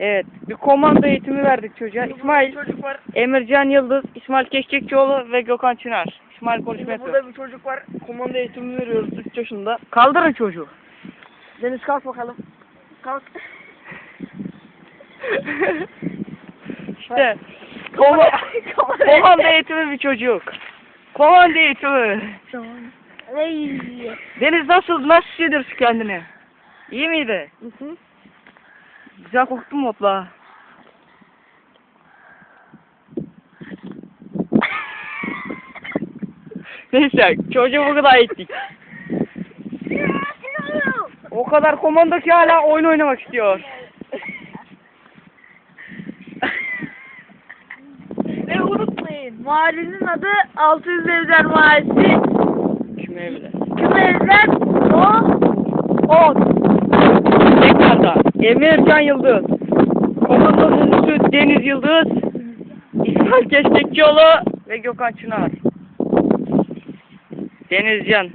Evet. Bir komando eğitimi verdik çocuğa. İsmail, Çocuk var. Emircan Yıldız, İsmail Keşkekçioğlu ve Gökhan Çınar. İsmail konuşma yapıyor. burada bir çocuk var. Komando eğitimi veriyoruz 3 yaşında. Kaldırın çocuğu. Deniz kalk bakalım. Kalk. işte. Koma komando eğitimi bir çocuk. Komando eğitimi. Ey. Deniz nasıl, nasıl hissediyorsun kendini? İyi miydi? Güzel koktun mu otla? Neyse çocuğu bu kadar ettik. O kadar komando ki hala oyun oynamak istiyor. Ve unutmayın mahallenin adı 600 Evler Mahallesi. Kime evle? Küme Evler o O. Tekrardan. Emircan Yıldız. Komando mumlusu Deniz Yıldız. İsmail Keşkekçioğlu ve Gökhan Çınar. Denizcan.